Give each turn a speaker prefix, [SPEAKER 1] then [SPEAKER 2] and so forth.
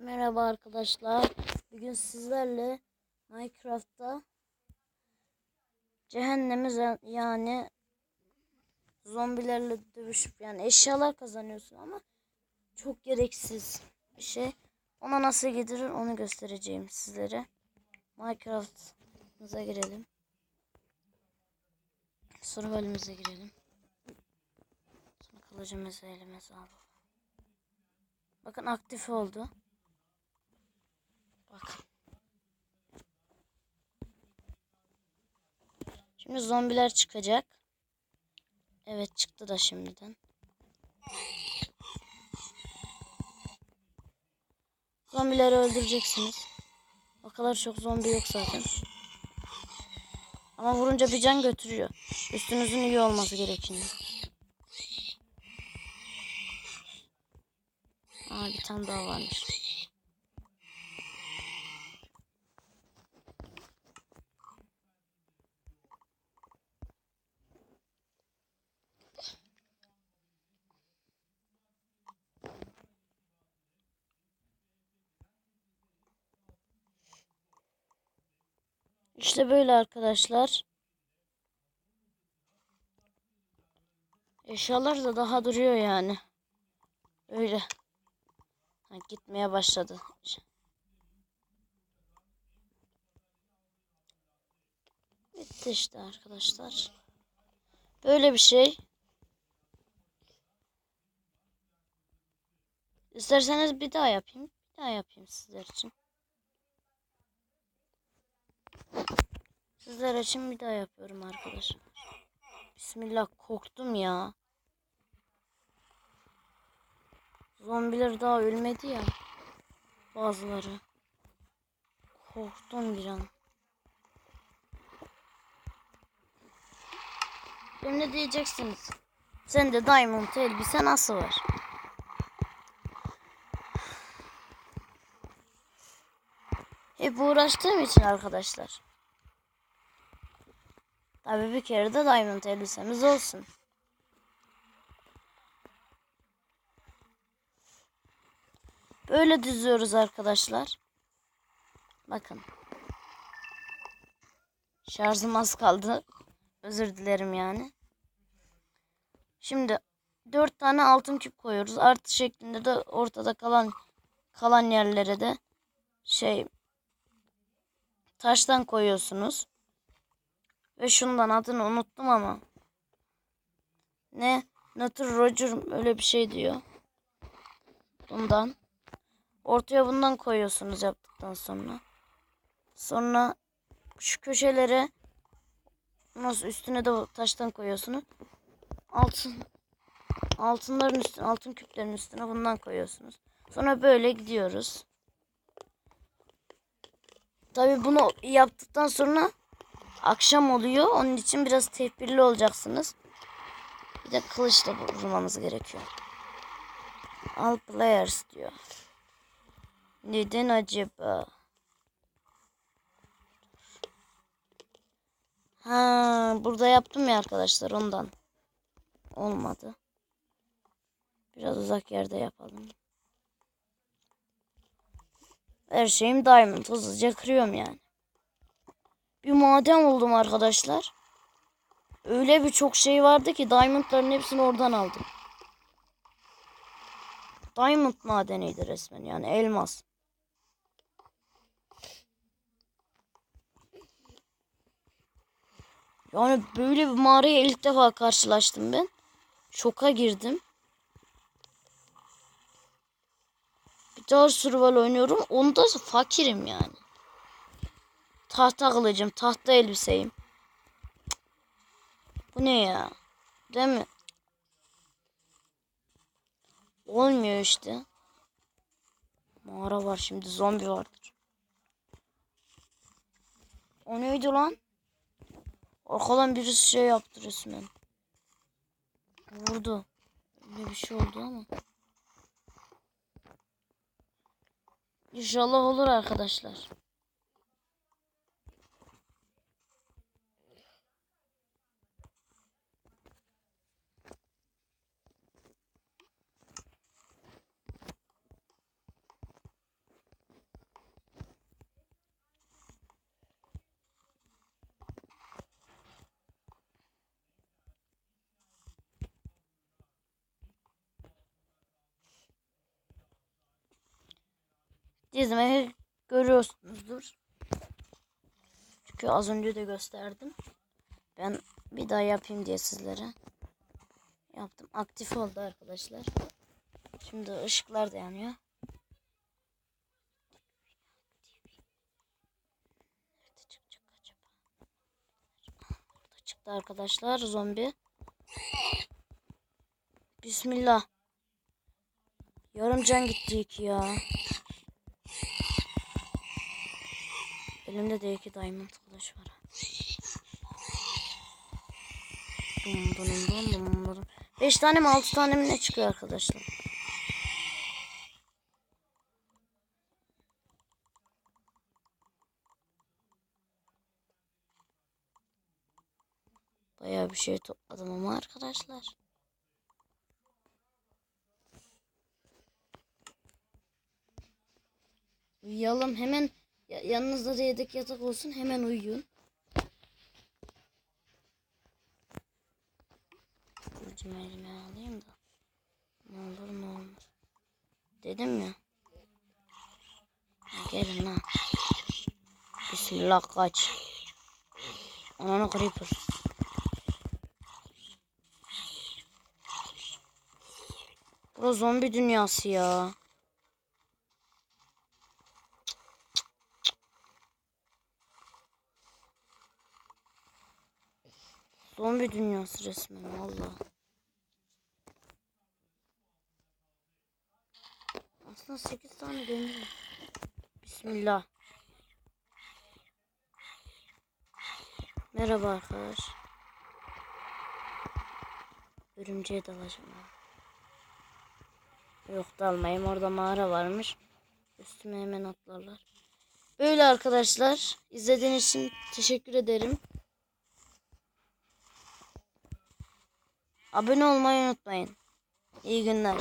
[SPEAKER 1] Merhaba arkadaşlar. Bugün sizlerle Minecraft'ta cehennemi yani zombilerle dövüşüp yani eşyalar kazanıyorsun ama çok gereksiz bir şey. Ona nasıl gidilir onu göstereceğim sizlere. Minecraft'ımıza girelim. Survival'imize girelim. Sonra kılıcımızı elimize alalım. Bakın aktif oldu. Bakın. Şimdi zombiler çıkacak. Evet çıktı da şimdiden. Zombileri öldüreceksiniz. O kadar çok zombi yok zaten. Ama vurunca bir can götürüyor. Üstünüzün iyi olması gerekiyor. Aa bir tane daha varmış. İşte böyle arkadaşlar. Eşyalar da daha duruyor yani. Öyle. Ha, gitmeye başladı. Bitti işte arkadaşlar. Böyle bir şey. İsterseniz bir daha yapayım. Bir daha yapayım sizler için. Sizler için bir daha yapıyorum arkadaşlar. Bismillah korktum ya. Zombiler daha ölmedi ya. Bazıları. Korktum bir an. Şimdi diyeceksiniz. Sende diamond elbise nasıl var? Uğraştığım için arkadaşlar. Tabii bir kere de diamond elbisemiz olsun. Böyle düzüyoruz arkadaşlar. Bakın. Şarjım az kaldı. Özür dilerim yani. Şimdi dört tane altın küp koyuyoruz. Artı şeklinde de ortada kalan kalan yerlere de şey taştan koyuyorsunuz. Ve şundan adını unuttum ama. Ne? Natur Roger öyle bir şey diyor. Bundan. Ortaya bundan koyuyorsunuz yaptıktan sonra. Sonra şu köşelere nasıl üstüne de taştan koyuyorsunuz. Altın altınların üstüne, altın küplerin üstüne bundan koyuyorsunuz. Sonra böyle gidiyoruz. Tabi bunu yaptıktan sonra akşam oluyor. Onun için biraz tedbirli olacaksınız. Bir de kılıçla vurmamız gerekiyor. All players diyor. Neden acaba? Ha, burada yaptım ya arkadaşlar ondan. Olmadı. Biraz uzak yerde yapalım. Her şeyim diamond. Hızlıca kırıyorum yani. Bir maden buldum arkadaşlar. Öyle bir çok şey vardı ki diamondların hepsini oradan aldım. Diamond madeniydi resmen yani elmas. Yani böyle bir mağaraya ilk defa karşılaştım ben. Şoka girdim. Daha survival oynuyorum. Onda fakirim yani. Tahta kılıcım, tahta elbiseyim. Bu ne ya? Değil mi? Olmuyor işte. Mağara var şimdi zombi vardır. O neydi lan? Arkadan birisi şey yaptı resmen. Vurdu. Öyle bir şey oldu ama. İnşallah olur arkadaşlar. Dizmeyi görüyorsunuzdur. Çünkü az önce de gösterdim. Ben bir daha yapayım diye sizlere. Yaptım. Aktif oldu arkadaşlar. Şimdi ışıklar da yanıyor. Nerede çıkacak acaba? Burada çıktı arkadaşlar zombi. Bismillah. Yarım can gitti iki ya. Elimde de iki diamond kılıç var. Dum dum dum dum dum. Beş tane mi altı tane mi ne çıkıyor arkadaşlar? Bayağı bir şey topladım ama arkadaşlar. Uyuyalım hemen ya- yanınızda da yedek yatak olsun hemen uyuyun. Ucum elime alayım da. Ne olur ne olmaz. Dedim ya. Gelin lan. Bismillah kaç. Ananı creeper. Burası zombi dünyası ya. Zombi dünyası resmen valla. Aslında 8 tane demir. Bismillah. Merhaba arkadaş. Örümceğe dalacağım. Yok dalmayayım orada mağara varmış. Üstüme hemen atlarlar. Böyle arkadaşlar. İzlediğiniz için teşekkür ederim. Abone olmayı unutmayın. İyi günler.